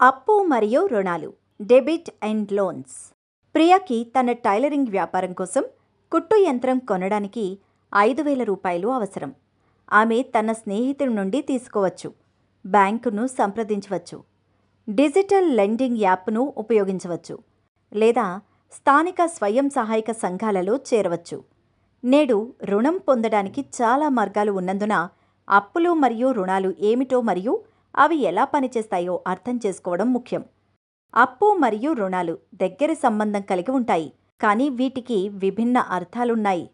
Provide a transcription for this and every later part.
అప్పు మరియు రుణాలు డెబిట్ అండ్ లోన్స్. ప్రియకి తన టైలరింగ్ వ్యాపారం కోసం కుట్టు యంత్రం కొనడానికి ఐదు వేల రూపాయలు అవసరం. ఆమె తన స్నేహితుడి నుండి తీసుకోవచ్చు బ్యాంకును సంప్రదించవచ్చు డిజిటల్ లెండింగ్ యాప్ను ఉపయోగించవచ్చు లేదా స్థానిక స్వయం సహాయక సంఘాలలో చేరవచ్చు. నేడు రుణం పొందడానికి చాలా మార్గాలు ఉన్నందున అప్పులు మరియు రుణాలు ఏమిటో మరియు అవి ఎలా పనిచేస్తాయో అర్థం చేసుకోవడం ముఖ్యం. అప్పు మరియు రుణాలు దగ్గర సంబంధం కలిగి ఉంటాయి కానీ వీటికి విభిన్న అర్థాలున్నాయి.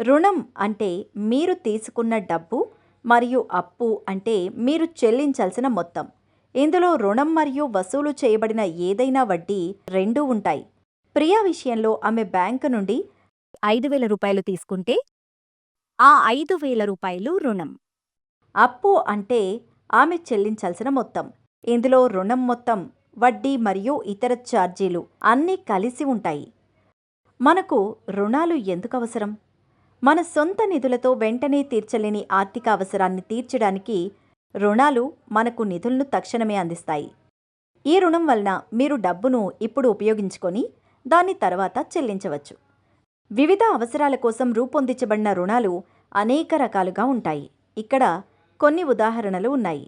రుణం అంటే మీరు తీసుకున్న డబ్బు మరియు అప్పు అంటే మీరు చెల్లించాల్సిన మొత్తం. ఇందులో రుణం మరియు వసూలు చేయబడిన ఏదైనా వడ్డీ రెండూ ఉంటాయి. ప్రియా విషయంలో ఆమె బ్యాంకు నుండి ఐదు వేల రూపాయలు తీసుకుంటే ఆ ఐదు వేల రూపాయలు రుణం. అప్పు అంటే ఆమె చెల్లించాల్సిన మొత్తం. ఇందులో రుణం మొత్తం వడ్డీ మరియు ఇతర ఛార్జీలు అన్నీ కలిసి ఉంటాయి. మనకు రుణాలు ఎందుకు అవసరం? మన సొంత నిధులతో వెంటనే తీర్చలేని ఆర్థిక అవసరాన్ని తీర్చడానికి రుణాలు మనకు నిధులను తక్షణమే అందిస్తాయి. ఈ రుణం వలన మీరు డబ్బును ఇప్పుడు ఉపయోగించుకొని దాన్ని తర్వాత చెల్లించవచ్చు. వివిధ అవసరాల కోసం రూపొందించబడిన రుణాలు అనేక రకాలుగా ఉంటాయి. ఇక్కడ కొన్ని ఉదాహరణలు ఉన్నాయి.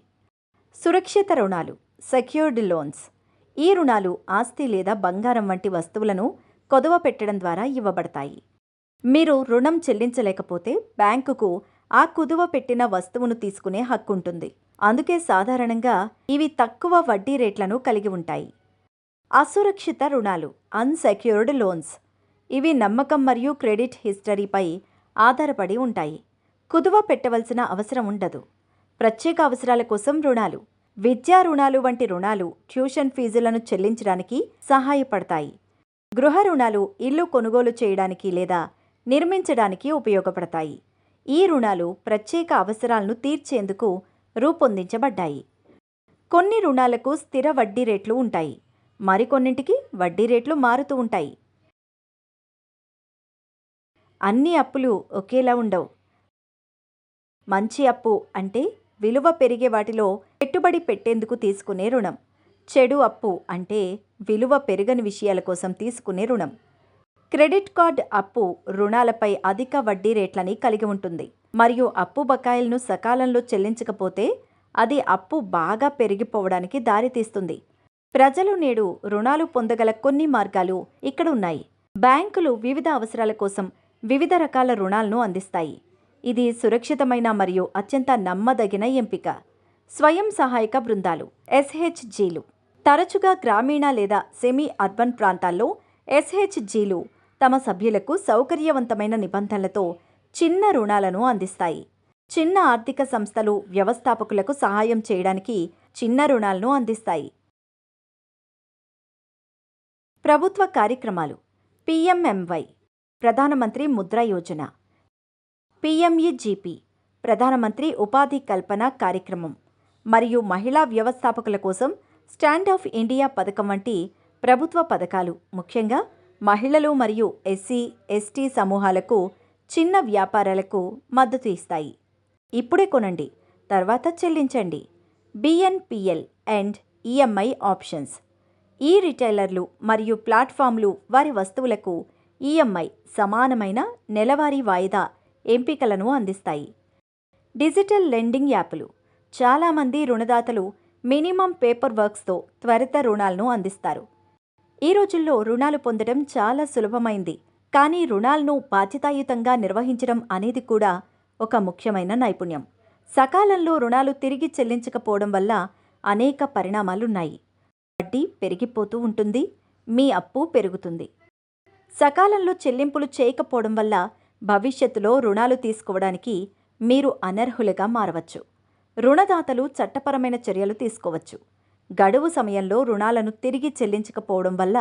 సురక్షిత రుణాలు సెక్యూర్డ్ లోన్స్ ఈ రుణాలు ఆస్తి లేదా బంగారం వంటి వస్తువులను కొదవ పెట్టడం ద్వారా ఇవ్వబడతాయి. మీరు రుణం చెల్లించలేకపోతే బ్యాంకుకు ఆ కుదువ పెట్టిన వస్తువును తీసుకునే హక్కుంటుంది. అందుకే సాధారణంగా ఇవి తక్కువ వడ్డీ రేట్లను కలిగి ఉంటాయి. అసురక్షిత రుణాలు అన్సెక్యూర్డ్ లోన్స్ ఇవి నమ్మకం మరియు క్రెడిట్ హిస్టరీపై ఆధారపడి ఉంటాయి. కుదువ పెట్టవలసిన అవసరం ఉండదు. ప్రత్యేక అవసరాల కోసం రుణాలు. విద్యా రుణాలు వంటి రుణాలు ట్యూషన్ ఫీజులను చెల్లించడానికి సహాయపడతాయి. గృహ రుణాలు ఇల్లు కొనుగోలు చేయడానికి లేదా నిర్మించడానికి ఉపయోగపడతాయి. ఈ రుణాలు ప్రత్యేక అవసరాలను తీర్చేందుకు రూపొందించబడ్డాయి. కొన్ని రుణాలకు స్థిర వడ్డీ రేట్లు ఉంటాయి. మరికొన్నింటికి వడ్డీ రేట్లు మారుతూ ఉంటాయి. అన్ని అప్పులు ఒకేలా ఉండవు. మంచి అప్పు అంటే విలువ పెరిగే వాటిలో పెట్టుబడి పెట్టేందుకు తీసుకునే రుణం. చెడు అప్పు అంటే విలువ పెరగని విషయాల కోసం తీసుకునే రుణం. క్రెడిట్ కార్డ్ అప్పు రుణాలపై అధిక వడ్డీ రేట్లని కలిగి ఉంటుంది. మరియు అప్పు బకాయిలను సకాలంలో చెల్లించకపోతే అది అప్పు బాగా పెరిగిపోవడానికి దారితీస్తుంది. ప్రజలు నేడు రుణాలు పొందగల కొన్ని మార్గాలు ఇక్కడ ఉన్నాయి బ్యాంకులు వివిధ అవసరాల కోసం వివిధ రకాల రుణాలను అందిస్తాయి. ఇది సురక్షితమైన మరియు అత్యంత నమ్మదగిన ఎంపిక. స్వయం సహాయక బృందాలు. ఎస్హెచ్జీలు. తరచుగా గ్రామీణ లేదా సెమీ అర్బన్ ప్రాంతాల్లో ఎస్హెచ్జీలు తమ సభ్యులకు సౌకర్యవంతమైన నిబంధనలతో చిన్న రుణాలను అందిస్తాయి. చిన్న ఆర్థిక సంస్థలు వ్యవస్థాపకులకు సహాయం చేయడానికి చిన్న రుణాలను అందిస్తాయి. ప్రభుత్వ కార్యక్రమాలు. పిఎంఎంవై. ప్రధానమంత్రి ముద్రా యోజన. పిఎంఈజీపీ ప్రధానమంత్రి ఉపాధి కల్పన కార్యక్రమం మరియు మహిళా వ్యవస్థాపకుల కోసం స్టాండ్ ఆఫ్ ఇండియా పథకం వంటి ప్రభుత్వ పథకాలు. ముఖ్యంగా మహిళలు మరియు ఎస్సీ ఎస్టీ సమూహాలకు చిన్న వ్యాపారాలకు మద్దతు ఇస్తాయి. ఇప్పుడే కొనండి తర్వాత చెల్లించండి. BNPL and EMI options. ఈ రిటైలర్లు మరియు ప్లాట్ఫామ్లు వారి వస్తువులకు ఈఎంఐ సమానమైన నెలవారీ వాయిదా ఎంపికలను అందిస్తాయి. డిజిటల్ లెండింగ్ యాప్లు. చాలామంది రుణదాతలు మినిమం పేపర్ వర్క్స్తో త్వరిత రుణాలను అందిస్తారు. ఈ రోజుల్లో రుణాలు పొందడం చాలా సులభమైంది. కానీ రుణాలను బాధ్యతాయుతంగా నిర్వహించడం అనేది కూడా ఒక ముఖ్యమైన నైపుణ్యం. సకాలంలో రుణాలు తిరిగి చెల్లించకపోవడం వల్ల అనేక పరిణామాలున్నాయి. వడ్డీ పెరిగిపోతూ ఉంటుంది. మీ అప్పు పెరుగుతుంది. సకాలంలో చెల్లింపులు చేయకపోవడం వల్ల భవిష్యత్తులో రుణాలు తీసుకోవడానికి మీరు అనర్హులుగా మారవచ్చు. రుణదాతలు చట్టపరమైన చర్యలు తీసుకోవచ్చు. గడువు సమయంలో రుణాలను తిరిగి చెల్లించకపోవడం వల్ల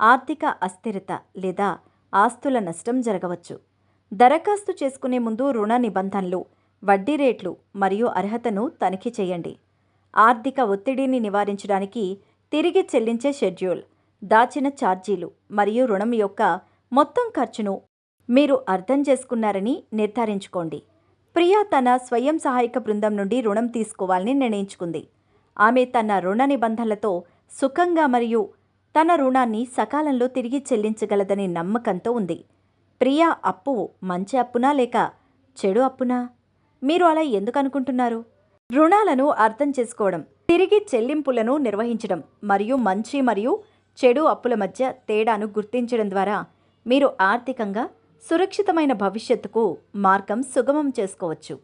ఆర్థిక అస్థిరత లేదా ఆస్తుల నష్టం జరగవచ్చు. దరఖాస్తు చేసుకునే ముందు రుణ నిబంధనలు వడ్డీ రేట్లు మరియు అర్హతను తనిఖీ చేయండి. ఆర్థిక ఒత్తిడిని నివారించడానికి తిరిగి చెల్లించే షెడ్యూల్ దాచిన ఛార్జీలు మరియు రుణం యొక్క మొత్తం ఖర్చును మీరు అర్థం చేసుకున్నారని నిర్ధారించుకోండి. ప్రియా తన స్వయం సహాయక బృందం నుండి రుణం తీసుకోవాలని నిర్ణయించుకుంది. ఆమె తన రుణ నిబంధనలతో సుఖంగా మరియు తన రుణాన్ని సకాలంలో తిరిగి చెల్లించగలదనే నమ్మకంతో ఉంది. ప్రియా అప్పు మంచి అప్పునా లేక చెడు అప్పునా? మీరు అలా ఎందుకు అనుకుంటున్నారు? రుణాలను అర్థం చేసుకోవడం తిరిగి చెల్లింపులను నిర్వహించడం మరియు మంచి మరియు చెడు అప్పుల మధ్య తేడాను గుర్తించడం ద్వారా మీరు ఆర్థికంగా సురక్షితమైన భవిష్యత్తుకు మార్గం సుగమం చేసుకోవచ్చు.